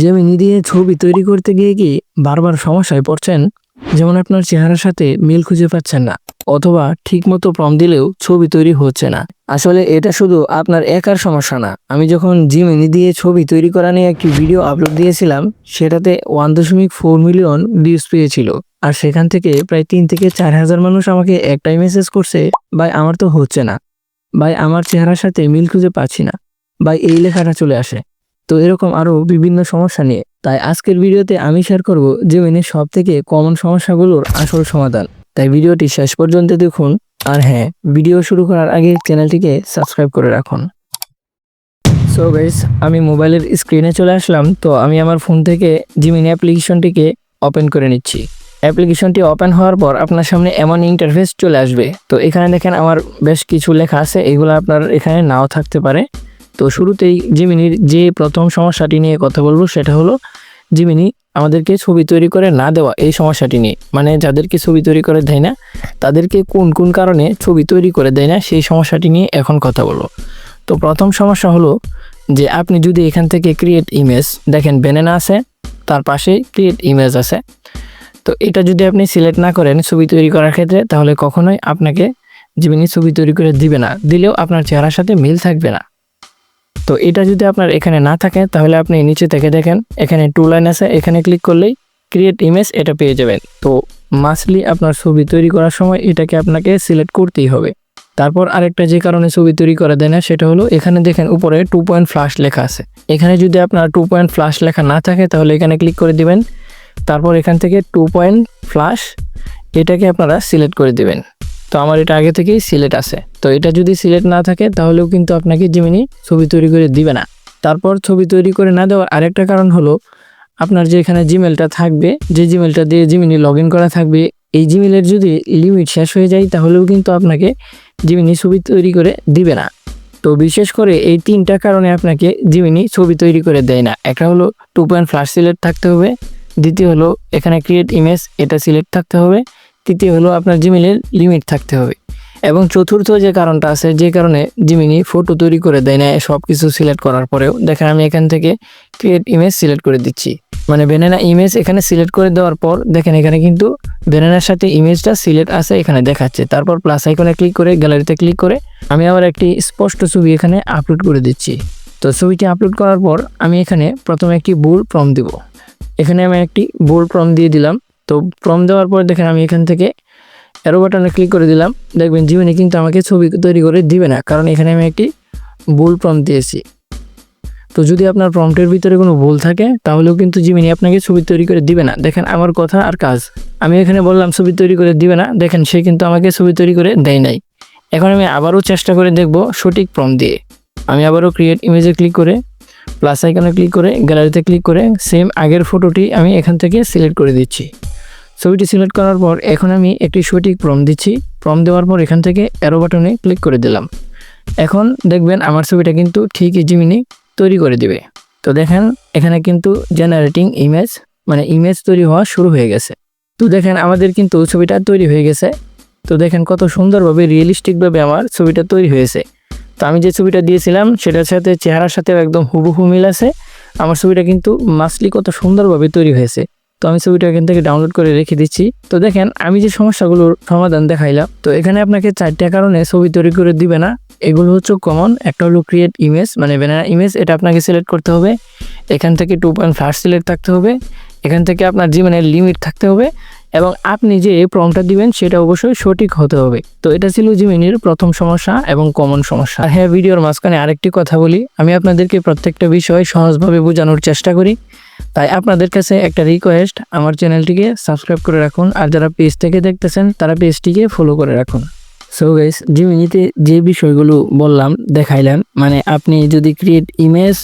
Gemini দিয়ে ছবি তৈরি করতে গিয়ে কি বারবার সমস্যায় পড়ছেন? যেমন আপনার চেহারার সাথে মিল খুঁজে পাচ্ছেন না, অথবা ঠিকমতো প্রম দিলেও ছবি তৈরি হচ্ছে না। আসলে এটা শুধু আপনার একার সমস্যা না। আমি যখন জিমিনি দিয়ে ছবি তৈরি করা নিয়ে একটি ভিডিও আপলোড দিয়েছিলাম, সেটাতে ওয়ান দশমিক ফোর মিলিয়ন ভিউজ পেয়েছিল। আর সেখান থেকে প্রায় তিন থেকে চার হাজার মানুষ আমাকে একটাই মেসেজ করছে, ভাই, আমার তো হচ্ছে না। ভাই, আমার চেহারার সাথে মিল খুঁজে পাচ্ছি না। ভাই, এই লেখাটা চলে আসে। তো এরকম আরও বিভিন্ন সমস্যা নিয়ে। তাই আজকের ভিডিওতে আমি শেয়ার করব জেমিনির সব থেকে কমন সমস্যাগুলোর আসল সমাধান। তাই ভিডিওটি শেষ পর্যন্ত দেখুন। আর হ্যাঁ ভিডিও শুরু করার আগে চ্যানেলটিকে সাবস্ক্রাইব করে রাখুন। সো গাইস আমি মোবাইলের স্ক্রিনে চলে আসলাম। তো আমি আমার ফোন থেকে জিমিনি অ্যাপ্লিকেশনটিকে ওপেন করে নিচ্ছি। অ্যাপ্লিকেশনটি ওপেন হওয়ার পর আপনার সামনে এমন ইন্টারফেস চলে আসবে। তো এখানে দেখেন আমার বেশ কিছু লেখা আছে। এগুলো আপনার এখানে নাও থাকতে পারে। তো শুরুতেই জিমিনির যে প্রথম সমস্যাটি নিয়ে কথা বলব সেটা হলো, জিমিনি আমাদেরকে ছবি তৈরি করে না দেওয়া এই সমস্যাটি নিয়ে। মানে যাদেরকে ছবি তৈরি করে দেয় না, তাদেরকে কোন কোন কারণে ছবি তৈরি করে দেয় না সেই সমস্যাটি নিয়ে এখন কথা বলব। তো প্রথম সমস্যা হলো যে আপনি যদি এখান থেকে ক্রিয়েট ইমেজ দেখেন বেনেনা আছে, তার পাশে ক্রিয়েট ইমেজ আছে। তো এটা যদি আপনি সিলেক্ট না করেন ছবি তৈরি করার ক্ষেত্রে, তাহলে কখনোই আপনাকে জিমিনি ছবি তৈরি করে দিবে না। দিলেও আপনার চেহারার সাথে মিল থাকবে না। তো এটা যদি আপনার এখানে না থাকে, তাহলে আপনি নিচে থেকে দেখেন, এখানে টু লাইন আছে, এখানে ক্লিক করলেই ক্রিয়েট ইমেজ এটা পেয়ে যাবেন। তো মাসলি আপনার ছবি তৈরি করার সময় এটাকে আপনাকে সিলেক্ট করতেই হবে। তারপর আরেকটা যে কারণে ছবি তৈরি করা দেয় না, সেটা হলো এখানে দেখেন উপরে টু পয়েন্ট ফ্লাশ লেখা আছে। এখানে যদি আপনার টু পয়েন্ট ফ্লাশ লেখা না থাকে, তাহলে এখানে ক্লিক করে দিবেন। তারপর এখান থেকে টু পয়েন্ট ফ্লাশ এটাকে আপনারা সিলেক্ট করে দিবেন। তো আমার এটা আগে থেকেই সিলেট আছে। তো এটা যদি সিলেট না থাকে, তাহলেও কিন্তু আপনাকে জিমিনি ছবি তৈরি করে দিবে না। তারপর ছবি তৈরি করে না দেওয়ার আরেকটা কারণ হলো, আপনার যে এখানে জিমেলটা থাকবে, যে জিমেলটা দিয়ে জিমিনি লগ করা থাকবে, এই জিমেলের যদি লিমিট শেষ হয়ে যায়, তাহলেও কিন্তু আপনাকে জিমিনি ছবি তৈরি করে দিবে না। তো বিশেষ করে এই তিনটা কারণে আপনাকে জিমিনি ছবি তৈরি করে দেয় না। একটা হলো টু পয়েন্ট ফ্লাশ সিলেট থাকতে হবে, দ্বিতীয় হলো এখানে ক্রিয়েট ইমেজ এটা সিলেক্ট থাকতে হবে। তৃতীয় হলো আপনার জিমেলের লিমিট থাকতে হবে। এবং চতুর্থ যে কারণটা আছে, যে কারণে জিমিনি ফটো তৈরি করে দেয় না সব কিছু সিলেক্ট করার পরেও। দেখেন আমি এখান থেকে ক্রিয়েট ইমেজ সিলেক্ট করে দিচ্ছি। মানে বেনানা ইমেজ এখানে সিলেক্ট করে দেওয়ার পর, দেখেন এখানে কিন্তু বেনানার সাথে ইমেজটা সিলেক্ট আছে, এখানে দেখাচ্ছে। তারপর প্লাস আইকনে ক্লিক করে গ্যালারিতে ক্লিক করে, আমি আবার একটি স্পষ্ট ছবি এখানে আপলোড করে দিচ্ছি। তো ছবিটি আপলোড করার পর, আমি এখানে প্রথমে একটি বোল প্রম দিব। এখানে আমি একটি বোল প্রম দিয়ে দিলাম। তো ফর্ম দেওয়ার পর দেখেন আমি এখান থেকে অ্যারো বাটনে ক্লিক করে দিলাম। দেখবেন জীবনে কিন্তু আমাকে ছবি তৈরি করে দিবে না, কারণ এখানে আমি একটি ভুল প্রম দিয়েছি। তো যদি আপনার প্রম্পটের ভিতরে কোনো ভুল থাকে, তাহলেও কিন্তু জিমিনি আপনাকে ছবি তৈরি করে দিবে না। দেখেন আমার কথা আর কাজ। আমি এখানে বললাম ছবি তৈরি করে দিবে না, দেখেন সে কিন্তু আমাকে ছবি তৈরি করে দেয় নাই। এখন আমি আবারও চেষ্টা করে দেখব সঠিক প্রম দিয়ে। আমি আবারও ক্রিয়েট ইমেজে ক্লিক করে প্লাস আইকনে ক্লিক করে গ্যালারিতে ক্লিক করে সেম আগের ফটোটি আমি এখান থেকে সিলেক্ট করে দিচ্ছি। ছবিটি সিলেক্ট করার পর এখন আমি একটি সঠিক প্রম দিচ্ছি। প্রম দেওয়ার পর এখান থেকে অ্যারো বাটনে ক্লিক করে দিলাম। এখন দেখবেন আমার ছবিটা কিন্তু ঠিকই জিমিনি তৈরি করে দিবে। তো দেখেন, এখানে কিন্তু জেনারেটিং ইমেজ মানে ইমেজ তৈরি হওয়া শুরু হয়ে গেছে। তো দেখেন, আমাদের কিন্তু ছবিটা তৈরি হয়ে গেছে। তো দেখেন কত সুন্দরভাবে রিয়েলিস্টিকভাবে আমার ছবিটা তৈরি হয়েছে। তো আমি যে ছবিটা দিয়েছিলাম, সেটার সাথে চেহারার সাথেও একদম হুবহু মিল আছে। আমার ছবিটা কিন্তু মাসলি কত সুন্দরভাবে তৈরি হয়েছে। তো আমি ছবিটা এখান থেকে ডাউনলোড করে রেখে দিচ্ছি। তো দেখেন, আমি যে সমস্যাগুলোর সমাধান দেখাইলাম, তো এখানে আপনাকে চারটা কারণে ছবি তৈরি করে দিবে না। এগুলো হচ্ছে কমন একটা হলো ক্রিয়েট ইমেজ মানে ব্যানার ইমেজ এটা আপনাকে সিলেক্ট করতে হবে। এখান থেকে টু পয়েন্ট ফার্স্ট সিলেক্ট থাকতে হবে। এখান থেকে আপনার জীবনের লিমিট থাকতে হবে। এবং আপনি যে প্রমটা দিবেন, সেটা অবশ্যই সঠিক হতে হবে। তো এটা ছিল জিমিনির প্রথম সমস্যা এবং কমন সমস্যা। আর হ্যাঁ ভিডিওর মাঝখানে আরেকটি কথা বলি। আমি আপনাদেরকে প্রত্যেকটা বিষয় সহজভাবে বোঝানোর চেষ্টা করি। তাই আপনাদের কাছে একটা রিকোয়েস্ট আমার চ্যানেলটিকে সাবস্ক্রাইব করে রাখুন, আর যারা পেজ থেকে দেখতেছেন, তারা পেজটিকে ফলো করে রাখুন। সো গাইস জিমিনিতে যে বিষয়গুলো বললাম, দেখাইলাম মানে আপনি যদি ক্রিয়েট ইমেজ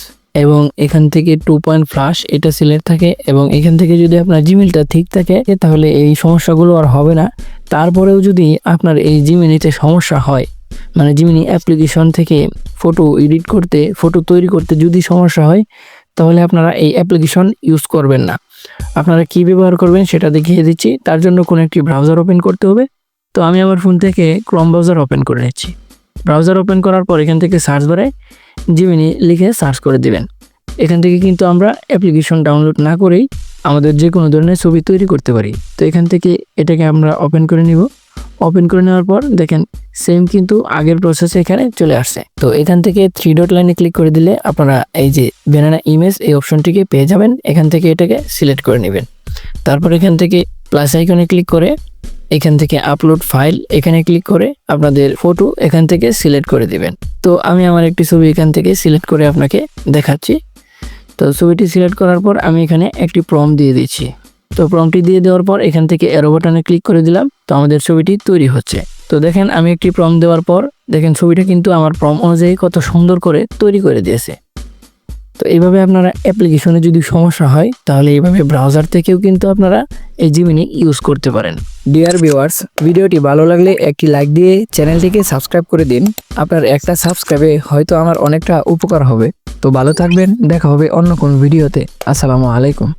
এবং এখান থেকে টু পয়েন্ট ফ্লাশ এটা সিলেক্ট থাকে, এবং এখান থেকে যদি আপনার জিমেলটা ঠিক থাকে তাহলে এই সমস্যাগুলো আর হবে না। তারপরেও যদি আপনার এই জিমিনিতে সমস্যা হয় মানে জিমিনি অ্যাপ্লিকেশন থেকে ফটো এডিট করতে ফটো তৈরি করতে যদি সমস্যা হয় তাহলে আপনারা এই অ্যাপ্লিকেশন ইউজ করবেন না। আপনারা কি ব্যবহার করবেন সেটা দেখিয়ে দিচ্ছি। তার জন্য কোনো একটি ব্রাউজার ওপেন করতে হবে। তো আমি আমার ফোন থেকে ক্রম ব্রাউজার ওপেন করে নিচ্ছি। ব্রাউজার ওপেন করার পর এখান থেকে সার্চ বারে জিমিনি লিখে সার্চ করে দিবেন। এখান থেকে কিন্তু আমরা অ্যাপ্লিকেশন ডাউনলোড না করেই আমাদের যে কোনো ধরনের ছবি তৈরি করতে পারি। তো এখান থেকে এটাকে আমরা ওপেন করে নিব। ওপেন করে নেওয়ার পর দেখেন সেম কিন্তু আগের প্রসেস এখানে চলে আসছে। তো এখান থেকে থ্রি ডট লাইনে ক্লিক করে দিলে আপনারা এই যে ব্যানানা ইমেজ এই অপশনটিকে পেয়ে যাবেন। এখান থেকে এটাকে সিলেক্ট করে নেবেন। তারপর এখান থেকে প্লাস আইকনে ক্লিক করে এখান থেকে আপলোড ফাইল এখানে ক্লিক করে আপনাদের ফটো এখান থেকে সিলেক্ট করে দিবেন। তো আমি আমার একটি ছবি এখান থেকে সিলেক্ট করে আপনাকে দেখাচ্ছি। তো ছবিটি সিলেক্ট করার পর আমি এখানে একটি প্রম দিয়ে দিচ্ছি। তো প্রমটি দিয়ে দেওয়ার পর এখান থেকে এরো বাটনে ক্লিক করে দিলাম। তো আমাদের ছবিটি তৈরি হচ্ছে। তো দেখেন, আমি একটি প্রম দেওয়ার পর, দেখেন ছবিটা কিন্তু আমার প্রম অনুযায়ী কত সুন্দর করে তৈরি করে দিয়েছে। তো এইভাবে আপনারা অ্যাপ্লিকেশনে যদি সমস্যা হয়, তাহলে এইভাবে ব্রাউজার থেকেও কিন্তু আপনারা এই জিমিনি ইউজ করতে পারেন। ডিয়ার ভিউয়ার্স ভিডিওটি ভালো লাগলে একটি লাইক দিয়ে চ্যানেলটিকে সাবস্ক্রাইব করে দিন। আপনার একটা সাবস্ক্রাইবে হয়তো আমার অনেকটা উপকার হবে। তো ভালো থাকবেন, দেখা হবে অন্য কোন ভিডিওতে। আসসালামু আলাইকুম।